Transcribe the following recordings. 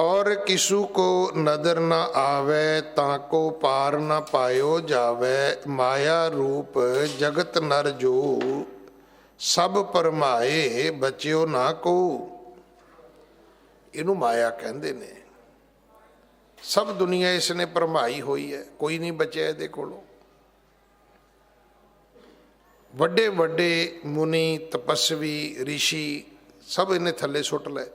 ਔਰ ਕਿਸੂ ਕੋ ਨਦਰ ਨਾ ਆਵੇ, ਤਾਂ ਕੋ ਪਾਰ ਨਾ ਪਾਇਓ ਜਾਵੇ। ਮਾਇਆ ਰੂਪ ਜਗਤ ਨਰ ਜੋ, ਸਭ ਪਰਮਾਏ ਬਚਿਓ ਨਾ ਕੋ। ਇਹਨੂੰ ਮਾਇਆ ਕਹਿੰਦੇ ਨੇ। ਸਭ ਦੁਨੀਆ ਇਸ ਨੇ ਪਰਮਾਈ ਹੋਈ ਹੈ, ਕੋਈ ਨਹੀਂ ਬਚਿਆ ਇਹਦੇ ਕੋਲੋਂ। ਵੱਡੇ ਵੱਡੇ ਮੁਨੀ, ਤਪਸਵੀ ઋષਿ ਸਭ ਇਹਨੇ ਥੱਲੇ ਸੁੱਟ ਲਏ।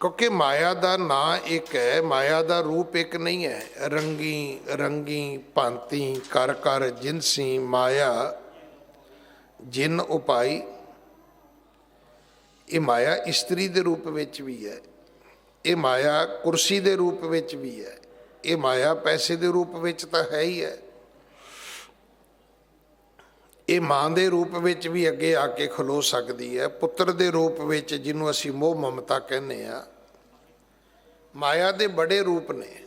ਕਿਉਂਕਿ ਮਾਇਆ ਦਾ ਨਾਂ ਇੱਕ ਹੈ, ਮਾਇਆ ਦਾ ਰੂਪ ਇੱਕ ਨਹੀਂ ਹੈ। ਰੰਗੀ ਰੰਗੀ, ਭਾਂਤੀ, ਕਰ ਕਰ ਜਿਨਸੀ ਮਾਇਆ, ਜਿਨ ਉਪਾਈ, ਇਹ ਮਾਇਆ ਇਸਤਰੀ ਦੇ ਰੂਪ ਵਿੱਚ ਵੀ ਹੈ। ਇਹ ਮਾਇਆ ਕੁਰਸੀ ਦੇ ਰੂਪ ਵਿੱਚ ਵੀ ਹੈ। ਇਹ ਮਾਇਆ ਪੈਸੇ ਦੇ ਰੂਪ ਵਿੱਚ ਤਾਂ ਹੈ ਹੀ ਹੈ। ਇਹ ਮਾਂ ਦੇ ਰੂਪ ਵਿੱਚ ਵੀ ਅੱਗੇ ਆ ਕੇ ਖਲੋ ਸਕਦੀ ਹੈ, ਪੁੱਤਰ ਦੇ ਰੂਪ ਵਿੱਚ ਜਿਹਨੂੰ ਅਸੀਂ ਮੋਹ ਮਮਤਾ ਕਹਿੰਦੇ ਆ ਮਾਇਆ ਦੇ ਬੜੇ ਰੂਪ ਨੇ।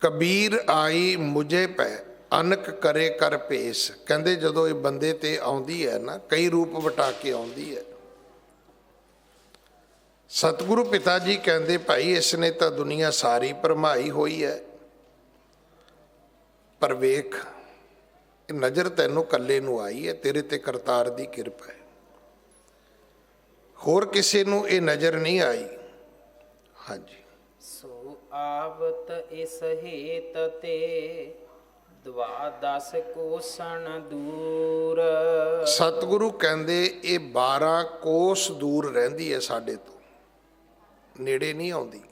ਕਬੀਰ ਆਈ ਮੁਝੇ ਪੈ, ਅਨਕ ਕਰੇ ਕਰ ਭੇਸ। ਕਹਿੰਦੇ ਜਦੋਂ ਇਹ ਬੰਦੇ ਤੇ ਆਉਂਦੀ ਹੈ ਨਾ, ਕਈ ਰੂਪ ਵਟਾ ਕੇ ਆਉਂਦੀ ਹੈ। ਸਤਿਗੁਰੂ ਪਿਤਾ ਜੀ ਕਹਿੰਦੇ, ਭਾਈ, ਇਸ ਨੇ ਤਾਂ ਦੁਨੀਆ ਸਾਰੀ ਭਰਮਾਈ ਹੋਈ ਹੈ। ਪਰ ਵੇਖ ਇਹ ਨਜ਼ਰ ਤੈਨੂੰ ਕੱਲੇ ਨੂੰ ਆਈ ਹੈ ਤੇਰੇ ਤੇ ਕਰਤਾਰ ਦੀ ਕਿਰਪਾ ਹੈ। ਹੋਰ ਕਿਸੇ ਨੂੰ ਇਹ ਨਜ਼ਰ ਨਹੀਂ ਆਈ? ਹਾਂਜੀ। ਸੋ ਆਵਤ ਇਸ ਹੇਤ ਤੇ ਦਵਾਦਸ ਕੋਸਣ ਦੂਰ। ਸਤਿਗੁਰੂ ਕਹਿੰਦੇ ਇਹ 12 ਕੋਸ ਦੂਰ ਰਹਿੰਦੀ ਹੈ ਸਾਡੇ ਤੋਂ ਨੇੜੇ ਨਹੀਂ ਆਉਂਦੀ।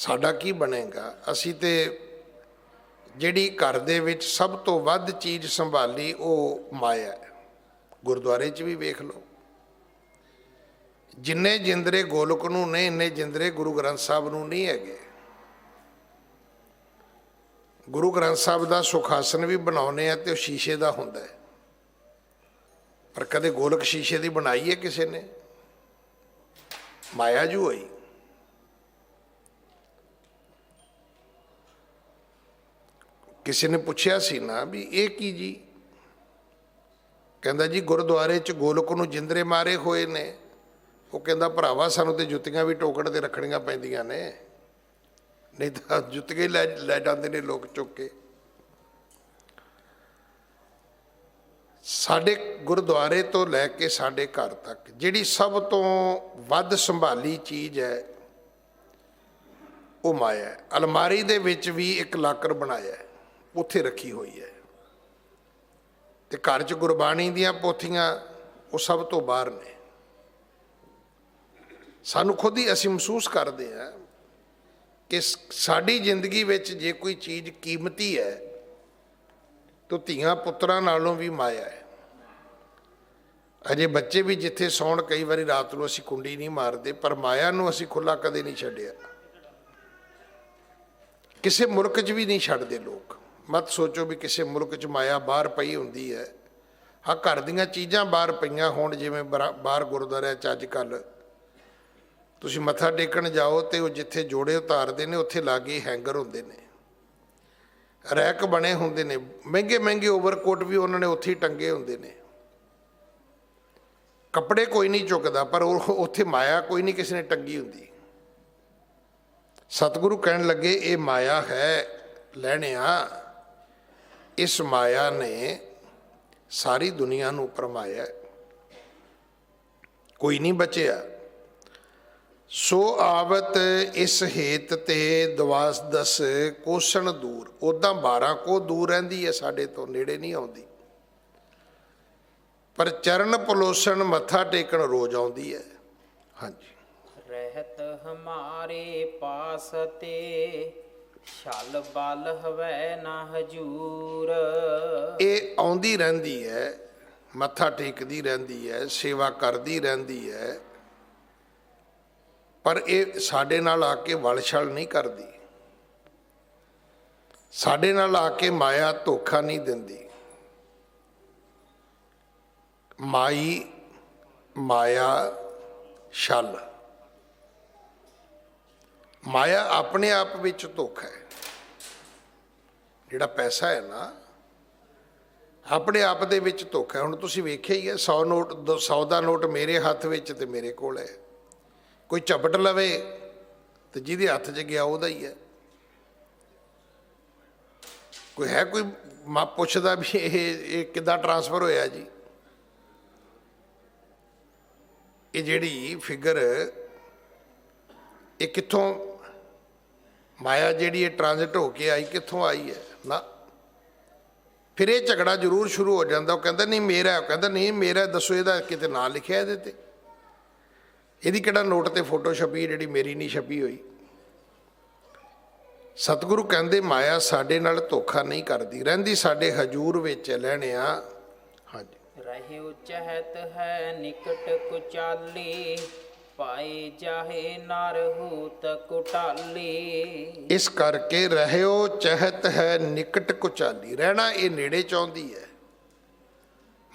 ਸਾਡਾ ਕੀ ਬਣੇਗਾ? ਅਸੀਂ ਤੇ ਜਿਹੜੀ ਘਰ ਦੇ ਵਿੱਚ ਸਭ ਤੋਂ ਵੱਧ ਚੀਜ਼ ਸੰਭਾਲੀ ਉਹ ਮਾਇਆ ਹੈ। ਗੁਰਦੁਆਰੇ 'ਚ ਵੀ ਵੇਖ ਲਓ। ਜਿੰਨੇ ਜਿੰਦਰੇ ਗੋਲਕ ਨੂੰ ਨੇ, ਇੰਨੇ ਜਿੰਦਰੇ ਗੁਰੂ ਗ੍ਰੰਥ ਸਾਹਿਬ ਨੂੰ ਨਹੀਂ ਹੈਗੇ। ਗੁਰੂ ਗ੍ਰੰਥ ਸਾਹਿਬ ਦਾ ਸੁਖਾਸਨ ਵੀ ਬਣਾਉਨੇ ਆ ਤੇ ਉਹ ਸ਼ੀਸ਼ੇ ਦਾ ਹੁੰਦਾ ਹੈ। ਪਰ ਕਦੇ ਗੋਲਕ ਸ਼ੀਸ਼ੇ ਦੀ ਬਣਾਈ ਹੈ ਕਿਸੇ ਨੇ? ਮਾਇਆ ਜੂ ਹੋਈ। ਕਿਸੇ ਨੇ ਪੁੱਛਿਆ ਸੀ ਨਾ ਵੀ ਇਹ ਕੀ ਜੀ? ਕਹਿੰਦਾ ਜੀ, ਗੁਰਦੁਆਰੇ 'ਚ ਗੋਲਕ ਨੂੰ ਜਿੰਦਰੇ ਮਾਰੇ ਹੋਏ ਨੇ। ਉਹ ਕਹਿੰਦਾ, ਭਰਾਵਾ, ਸਾਨੂੰ ਤੇ ਜੁੱਤੀਆਂ ਵੀ ਟੋਕੜ ਤੇ ਰੱਖਣੀਆਂ ਪੈਂਦੀਆਂ ਨੇ। ਨਹੀਂ ਤਾਂ ਜੁੱਤੀਆਂ ਹੀ ਲੈ ਲੈ ਜਾਂਦੇ ਨੇ ਲੋਕ ਚੁੱਕ ਕੇ। ਸਾਡੇ ਗੁਰਦੁਆਰੇ ਤੋਂ ਲੈ ਕੇ ਸਾਡੇ ਘਰ ਤੱਕ ਜਿਹੜੀ ਸਭ ਤੋਂ ਵੱਧ ਸੰਭਾਲੀ ਚੀਜ਼ ਹੈ, ਉਹ ਮਾਇਆ ਹੈ। ਅਲਮਾਰੀ ਦੇ ਵਿੱਚ ਵੀ ਇੱਕ ਲਾਕਰ ਬਣਾਇਆ ਹੈ। ਉੱਥੇ ਰੱਖੀ ਹੋਈ ਹੈ। ਤੇ ਘਰ 'ਚ ਗੁਰਬਾਣੀ ਦੀਆਂ ਪੋਥੀਆਂ ਉਹ ਸਭ ਤੋਂ ਬਾਹਰ ਨੇ। ਸਾਨੂੰ ਖੁਦ ਹੀ ਅਸੀਂ ਮਹਿਸੂਸ ਕਰਦੇ ਹਾਂ ਕਿ ਸਾਡੀ ਜ਼ਿੰਦਗੀ ਵਿੱਚ ਜੇ ਕੋਈ ਚੀਜ਼ ਕੀਮਤੀ ਹੈ, ਤਾਂ ਧੀਆਂ ਪੁੱਤਰਾਂ ਨਾਲੋਂ ਵੀ ਮਾਇਆ ਹੈ। ਅਜੇ ਬੱਚੇ ਵੀ ਜਿੱਥੇ ਸੌਣ ਕਈ ਵਾਰੀ ਰਾਤ ਨੂੰ ਅਸੀਂ ਕੁੰਡੀ ਨਹੀਂ ਮਾਰਦੇ, ਪਰ ਮਾਇਆ ਨੂੰ ਅਸੀਂ ਖੁੱਲਾ ਕਦੇ ਨਹੀਂ ਛੱਡਿਆ। ਕਿਸੇ ਮੁਲਕ 'ਚ ਵੀ ਨਹੀਂ ਛੱਡਦੇ ਲੋਕ। ਮਤ ਸੋਚੋ ਵੀ ਕਿਸੇ ਮੁਲਕ 'ਚ ਮਾਇਆ ਬਾਹਰ ਪਈ ਹੁੰਦੀ ਹੈ। ਹਾਂ, ਘਰ ਦੀਆਂ ਚੀਜ਼ਾਂ ਬਾਹਰ ਪਈਆਂ ਹੋਣ, ਜਿਵੇਂ ਬਰਾ- ਬਾਹਰ ਗੁਰਦੁਆਰਿਆਂ 'ਚ ਅੱਜ ਕੱਲ ਤੁਸੀਂ ਮੱਥਾ ਟੇਕਣ ਜਾਓ ਤੇ ਉਹ ਜਿੱਥੇ ਜੋੜੇ ਉਤਾਰਦੇ ਨੇ, ਉੱਥੇ ਲਾਗੇ ਹੈਂਗਰ ਹੁੰਦੇ ਨੇ। ਰੈਕ ਬਣੇ ਹੁੰਦੇ ਨੇ। ਮਹਿੰਗੇ ਮਹਿੰਗੇ ਓਵਰਕੋਟ ਵੀ ਉਹਨਾਂ ਨੇ ਉੱਥੇ ਹੀ ਟੰਗੇ ਹੁੰਦੇ ਨੇ। ਕੱਪੜੇ ਕੋਈ ਨਹੀਂ ਚੁੱਕਦਾ, ਪਰ ਉਹ, ਉੱਥੇ ਮਾਇਆ ਕੋਈ ਨਹੀਂ ਕਿਸੇ ਨੇ ਟੰਗੀ ਹੁੰਦੀ। ਸਤਿਗੁਰੂ ਕਹਿਣ ਲੱਗੇ, ਇਹ ਮਾਇਆ ਹੈ, ਲੈਣਿਆ। ਇਸ ਮਾਇਆ ਨੇ ਸਾਰੀ ਦੁਨੀਆ ਨੂੰ ਪਰਮਾਇਆ ਕੋਈ ਨਹੀਂ ਬਚਿਆ। ਸੋ ਆਵਤ ਇਸ ਹੇਤ ਤੇ ਦਵਾਸ ਦਸ, ਕੋਸਣ ਦੂਰ। ਉਦਾਂ 12 ਕੋ ਦੂਰ ਰਹਿੰਦੀ ਹੈ, ਸਾਡੇ ਤੋਂ ਨੇੜੇ ਨਹੀਂ ਆਉਂਦੀ। ਪਰ ਚਰਨ ਪਲੋਸਣ, ਮੱਥਾ ਟੇਕਣ ਰੋਜ਼ ਆਉਂਦੀ ਹੈ। ਹਾਂਜੀ। ਰਹਿਤ ਹਮਾਰੇ ਪਾਸ ਤੇ ਛਲ ਬਲ ਹਵੈ ਨਾ ਹਜੂਰ। ਇਹ ਆਉਂਦੀ ਰਹਿੰਦੀ ਹੈ, ਮੱਥਾ ਟੇਕਦੀ ਰਹਿੰਦੀ ਹੈ, ਸੇਵਾ ਕਰਦੀ ਰਹਿੰਦੀ ਹੈ, ਪਰ ਇਹ ਸਾਡੇ ਨਾਲ ਆ ਕੇ ਵਲਛਲ ਨਹੀਂ ਕਰਦੀ। ਸਾਡੇ ਨਾਲ ਆ ਕੇ ਮਾਇਆ ਧੋਖਾ ਨਹੀਂ ਦਿੰਦੀ। ਮਾਈ, ਮਾਇਆ, ਛਲ। ਮਾਇਆ ਆਪਣੇ ਆਪ ਵਿੱਚ ਧੋਖਾ ਹੈ। ਜਿਹੜਾ ਪੈਸਾ ਹੈ ਨਾ, ਆਪਣੇ ਆਪ ਦੇ ਵਿੱਚ ਧੋਖਾ ਹੈ। ਹੁਣ ਤੁਸੀਂ ਵੇਖਿਆ ਹੀ ਹੈ 100 ਨੋਟ 100 ਦਾ ਨੋਟ ਮੇਰੇ ਹੱਥ ਵਿੱਚ ਤੇ ਮੇਰੇ ਕੋਲ ਹੈ। ਕੋਈ ਝਪਟ ਲਵੇ ਤੇ ਜਿਹਦੇ ਹੱਥ 'ਚ ਗਿਆ ਉਹਦਾ ਹੀ ਹੈ। ਕੋਈ ਹੈ ਕੋਈ ਮਾ ਪੁੱਛਦਾ ਵੀ ਇਹ ਇਹ ਕਿੱਦਾਂ ਟਰਾਂਸਫਰ ਹੋਇਆ ਜੀ? ਇਹ ਜਿਹੜੀ ਫਿਗਰ ਇਹ ਕਿੱਥੋਂ? ਮਾਇਆ ਜਿਹੜੀ ਇਹ ਟ੍ਰਾਂਜ਼ਿਟ ਹੋ ਕੇ ਆਈ, ਕਿੱਥੋਂ ਆਈ ਹੈ? ਨਾ। ਫਿਰ ਇਹ ਝਗੜਾ ਜ਼ਰੂਰ ਸ਼ੁਰੂ ਹੋ ਜਾਂਦਾ। ਉਹ ਕਹਿੰਦਾ, ਨਹੀਂ, ਮੇਰਾ ਉਹ ਕਹਿੰਦਾ, ਨਹੀਂ, ਮੇਰਾ ਦੱਸੋ ਇਹਦਾ ਕਿਤੇ ਨਾਂ ਲਿਖਿਆ ਇਹਦੇ ਤੇ? ਇਹਦੀ ਕਿਹੜਾ ਨੋਟ ਤੇ ਫੋਟੋ ਛਪੀ ਜਿਹੜੀ ਮੇਰੀ ਨਹੀਂ ਛਪੀ ਹੋਈ? ਸਤਿਗੁਰੂ ਕਹਿੰਦੇ, ਮਾਇਆ ਸਾਡੇ ਨਾਲ ਧੋਖਾ ਨਹੀਂ ਕਰਦੀ। ਰਹਿੰਦੀ ਸਾਡੇ ਹਜੂਰ ਵਿੱਚ ਲੈਣਿਆ ਹਾਂਜੀ। ਰਹਿਉ ਚਹਤ ਹੈ, ਨਿਕਟ ਕੁਚਾਲੀ। ਪਾਏ ਜਾਹੇ ਨਰ ਹੂਤ ਕੁਟਾਲੀ। ਇਸ ਕਰਕੇ ਰਹਿਓ, ਚਹਤ ਹੈ ਨਿਕਟ ਕੁਚਾਲੀ। ਰਹਿਣਾ ਇਹ ਨੇੜੇ ਚਾਹੁੰਦੀ ਹੈ।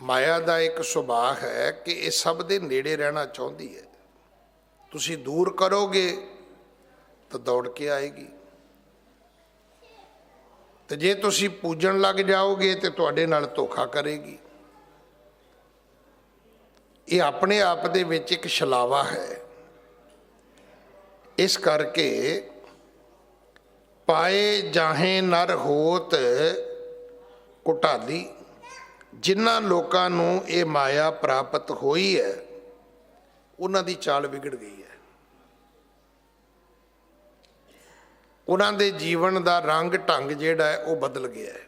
ਮਾਇਆ ਦਾ ਇੱਕ ਸੁਭਾਅ ਹੈ ਕਿ ਇਹ ਸਭ ਦੇ ਨੇੜੇ ਰਹਿਣਾ ਚਾਹੁੰਦੀ ਹੈ। ਤੁਸੀਂ ਦੂਰ ਕਰੋਗੇ, ਤਾਂ ਦੌੜ ਕੇ ਆਏਗੀ। ਤੇ ਜੇ ਤੁਸੀਂ ਪੂਜਣ ਲੱਗ ਜਾਓਗੇ, ਤੇ ਤੁਹਾਡੇ ਨਾਲ ਧੋਖਾ ਕਰੇਗੀ। ਇਹ ਆਪਣੇ ਆਪ ਦੇ ਵਿੱਚ ਇੱਕ ਛਲਾਵਾ ਹੈ। ਇਸ ਕਰਕੇ ਪਾਏ ਜਾਹੇ ਨਰ ਹੋਤ ਕੁਟਾਲੀ, ਜਿਨ੍ਹਾਂ ਲੋਕਾਂ ਨੂੰ ਇਹ ਮਾਇਆ ਪ੍ਰਾਪਤ ਹੋਈ ਹੈ, ਉਹਨਾਂ ਦੀ ਚਾਲ ਵਿਗੜ ਗਈ ਹੈ। ਉਹਨਾਂ ਦੇ ਜੀਵਨ ਦਾ ਰੰਗ ਢੰਗ ਜਿਹੜਾ ਹੈ, ਉਹ ਬਦਲ ਗਿਆ ਹੈ।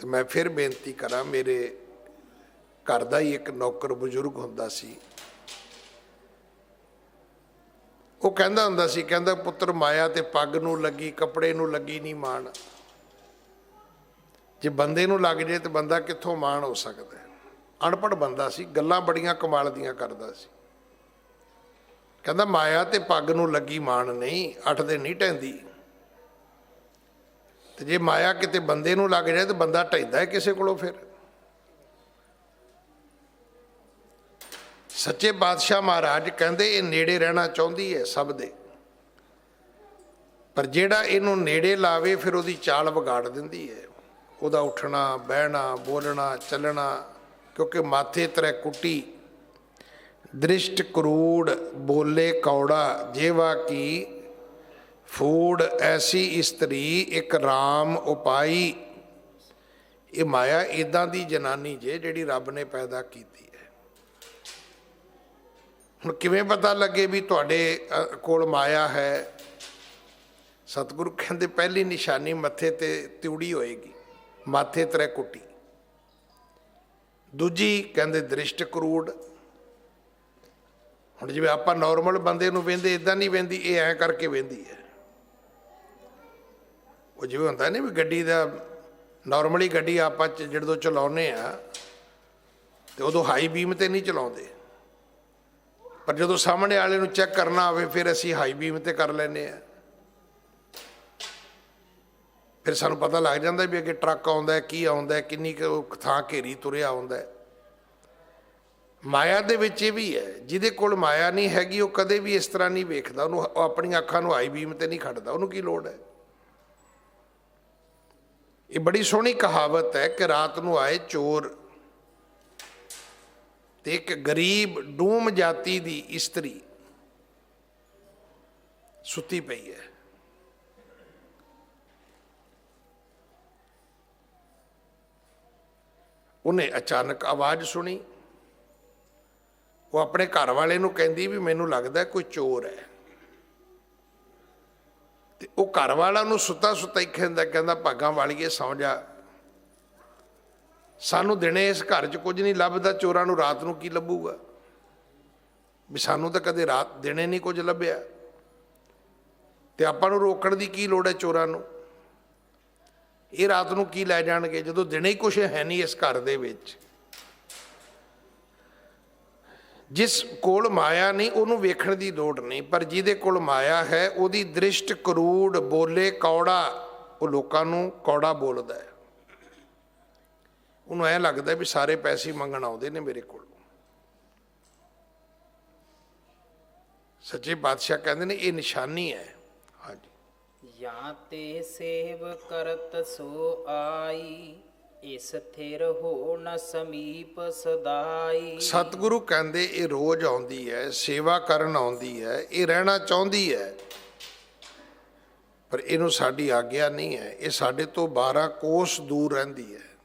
ਤੇ ਮੈਂ ਫਿਰ ਬੇਨਤੀ ਕਰਾਂ, ਮੇਰੇ ਘਰ ਦਾ ਹੀ ਇੱਕ ਨੌਕਰ ਬਜ਼ੁਰਗ ਹੁੰਦਾ ਸੀ। ਉਹ ਕਹਿੰਦਾ ਹੁੰਦਾ ਸੀ, ਕਹਿੰਦਾ ਪੁੱਤਰ ਮਾਇਆ ਤੇ ਪੱਗ ਨੂੰ ਲੱਗੀ, ਕੱਪੜੇ ਨੂੰ ਲੱਗੀ ਨਹੀਂ ਮਾਣ। ਜੇ ਬੰਦੇ ਨੂੰ ਲੱਗ ਜੇ ਤੇ ਬੰਦਾ ਕਿੱਥੋਂ ਮਾਣ ਹੋ ਸਕਦਾ ਹੈ? ਅਨਪੜ੍ਹ ਬੰਦਾ ਸੀ, ਗੱਲਾਂ ਬੜੀਆਂ ਕਮਾਲ ਦੀਆਂ ਕਰਦਾ ਸੀ। ਕਹਿੰਦਾ ਮਾਇਆ ਤੇ ਪੱਗ ਨੂੰ ਲੱਗੀ ਮਾਣ ਨਹੀਂ, ਅੱਠ ਦਿਨ ਨਹੀਂ ਟੈਂਦੀ ਤੇ ਜੇ ਮਾਇਆ ਕਿਤੇ ਬੰਦੇ ਨੂੰ ਲੱਗ ਜਾਏ ਤੇ ਬੰਦਾ ਢੈਂਦਾ ਹੈ ਕਿਸੇ ਕੋਲੋਂ ਫਿਰ? ਸੱਚੇ ਬਾਦਸ਼ਾਹ ਮਹਾਰਾਜ ਕਹਿੰਦੇ ਇਹ ਨੇੜੇ ਰਹਿਣਾ ਚਾਹੁੰਦੀ ਹੈ ਸਭ ਦੇ। ਪਰ ਜਿਹੜਾ ਇਹਨੂੰ ਨੇੜੇ ਲਾਵੇ ਫਿਰ ਉਹਦੀ ਚਾਲ ਵਿਗਾੜ ਦਿੰਦੀ ਹੈ। ਉਹਦਾ ਉੱਠਣਾ, ਬਹਿਣਾ, ਬੋਲਣਾ, ਚੱਲਣਾ, ਕਿਉਂਕਿ ਮਾਥੇ ਤਰੇ ਕੁੱਟੀ। ਦ੍ਰਿਸ਼ਟ ਕਰੂੜ, ਬੋਲੇ ਕੌੜਾ, ਜੇਵਾ ਕੀ, ਫੂੜ ਐਸੀ ਇਸਤਰੀ, ਇੱਕ ਰਾਮ ਉਪਾਈ। ਇਹ ਮਾਇਆ ਇਦਾਂ ਦੀ ਜਨਾਨੀ ਜੇ ਜਿਹੜੀ ਰੱਬ ਨੇ ਪੈਦਾ ਕੀਤੀ। ਹੁਣ ਕਿਵੇਂ ਪਤਾ ਲੱਗੇ ਵੀ ਤੁਹਾਡੇ ਕੋਲ ਮਾਇਆ ਹੈ? ਸਤਿਗੁਰੂ ਕਹਿੰਦੇ ਪਹਿਲੀ ਨਿਸ਼ਾਨੀ ਮੱਥੇ ਤੇ ਤਿਉੜੀ ਹੋਏਗੀ, ਮਾਥੇ ਤਰੇ ਕੁੱਟੀ। ਦੂਜੀ ਕਹਿੰਦੇ ਦ੍ਰਿਸ਼ਟ ਕਰੂੜ। ਹੁਣ ਜਿਵੇਂ ਆਪਾਂ ਨਾਰਮਲ ਬੰਦੇ ਨੂੰ ਵੇਂਦੇ ਇਦਾਂ ਨਹੀਂ ਵੇਂਦੀ, ਇਹ ਐਂ ਕਰਕੇ ਵੇਂਦੀ ਹੈ। ਉਹ ਜਿਵੇਂ ਹੁੰਦਾ ਨਹੀਂ ਵੀ ਗੱਡੀ ਦਾ ਨਾਰਮਲੀ ਗੱਡੀ ਆਪਾਂ ਚ- ਜਦੋਂ ਚਲਾਉਨੇ ਆ, ਤੇ ਉਦੋਂ ਹਾਈ ਬੀਮ ਤੇ ਨਹੀਂ ਚਲਾਉਂਦੇ। ਪਰ ਜਦੋਂ ਸਾਹਮਣੇ ਵਾਲੇ ਨੂੰ ਚੈੱਕ ਕਰਨਾ ਆਵੇ, ਫਿਰ ਅਸੀਂ ਹਾਈ ਬੀਮ ਤੇ ਕਰ ਲੈਨੇ ਆ ਫਿਰ ਸਾਨੂੰ ਪਤਾ ਲੱਗ ਜਾਂਦਾ ਵੀ ਅੱਗੇ ਟਰੱਕ ਆਉਂਦਾ ਕੀ ਆਉਂਦਾ ਕਿੰਨੀ ਕੁ ਥਾਂ ਘੇਰੀ ਤੁਰਿਆ ਆਉਂਦਾ ਮਾਇਆ ਦੇ ਵਿੱਚ ਇਹ ਵੀ ਹੈ, ਜਿਹਦੇ ਕੋਲ ਮਾਇਆ ਨਹੀਂ ਹੈਗੀ, ਉਹ ਕਦੇ ਵੀ ਇਸ ਤਰ੍ਹਾਂ ਨਹੀਂ ਵੇਖਦਾ। ਉਹਨੂੰ ਆਪਣੀਆਂ ਅੱਖਾਂ ਨੂੰ ਹਾਈ ਬੀਮ ਤੇ ਨਹੀਂ ਖੜਦਾ। ਉਹਨੂੰ ਕੀ ਲੋੜ ਹੈ? ਇਹ ਬੜੀ ਸੋਹਣੀ ਕਹਾਵਤ ਹੈ ਕਿ ਰਾਤ ਨੂੰ ਆਏ ਚੋਰ ਤੇ ਇੱਕ ਗਰੀਬ ਡੂਮ ਜਾਤੀ ਦੀ ਇਸਤਰੀ ਸੁੱਤੀ ਪਈ ਹੈ। ਉਹਨੇ ਅਚਾਨਕ ਆਵਾਜ਼ ਸੁਣੀ। ਉਹ ਆਪਣੇ ਘਰ ਵਾਲੇ ਨੂੰ ਕਹਿੰਦੀ ਵੀ ਮੈਨੂੰ ਲੱਗਦਾ ਕੋਈ ਚੋਰ ਹੈ। ਤੇ ਉਹ ਘਰ ਵਾਲਾ ਨੂੰ ਸੁੱਤਾ ਸੁੱਤਾ ਹੀ ਕਹਿੰਦਾ ਕਹਿੰਦਾ, ਭਾਗਾਂ ਵਾਲੀਏ, ਸੌਂ ਜਾ। ਸਾਨੂੰ ਦਿਨੇ ਇਸ ਘਰ 'ਚ ਕੁਝ ਨਹੀਂ ਲੱਭਦਾ, ਚੋਰਾਂ ਨੂੰ ਰਾਤ ਨੂੰ ਕੀ ਲੱਭੂਗਾ? ਵੀ ਸਾਨੂੰ ਤਾਂ ਕਦੇ ਰਾਤ ਦਿਨੇ ਨਹੀਂ ਕੁਝ ਲੱਭਿਆ। ਤੇ ਆਪਾਂ ਨੂੰ ਰੋਕਣ ਦੀ ਕੀ ਲੋੜ ਹੈ ਚੋਰਾਂ ਨੂੰ? ਇਹ ਰਾਤ ਨੂੰ ਕੀ ਲੈ ਜਾਣਗੇ, ਜਦੋਂ ਦਿਨੇ ਹੀ ਕੁਝ ਹੈ ਨਹੀਂ ਇਸ ਘਰ ਦੇ ਵਿੱਚ? ਜਿਸ ਕੋਲ ਮਾਇਆ ਨਹੀਂ, ਉਹਨੂੰ ਵੇਖਣ ਦੀ ਲੋੜ ਨਹੀਂ, ਪਰ ਜਿਹਦੇ ਕੋਲ ਮਾਇਆ ਹੈ, ਉਹਦੀ ਦ੍ਰਿਸ਼ਟ ਕਰੂੜ ਬੋਲੇ ਕੌੜਾ, ਉਹ ਲੋਕਾਂ ਨੂੰ ਕੌੜਾ ਬੋਲਦਾ ਹੈ। ਉਹਨੂੰ ਐ ਲੱਗਦਾ ਵੀ ਸਾਰੇ ਪੈਸੇ ਮੰਗਣ ਆਉਂਦੇ ਨੇ ਮੇਰੇ ਕੋਲ। ਸੱਚੇ ਬਾਦਸ਼ਾਹ ਕਹਿੰਦੇ ਨੇ ਇਹ ਨਿਸ਼ਾਨੀ ਹੈ। ਹਾਂਜੀ। ਜਾਂ ਤੇ ਸੇਵ ਕਰਤ ਸੋ ਆਈ ਇਸ ਥਿਰ ਹੋ ਨ ਸਮੀਪ ਸਦਾਈ। ਸਤਿਗੁਰੂ ਕਹਿੰਦੇ ਇਹ ਰੋਜ਼ ਆਉਂਦੀ ਹੈ ਸੇਵਾ ਕਰਨ ਆਉਂਦੀ ਹੈ ਇਹ ਰਹਿਣਾ ਚਾਹੁੰਦੀ ਹੈ। ਪਰ ਇਹਨੂੰ ਸਾਡੀ ਆਗਿਆ ਨਹੀਂ ਹੈ। ਇਹ ਸਾਡੇ ਤੋਂ 12 ਕੋਸ ਦੂਰ ਰਹਿੰਦੀ ਹੈ।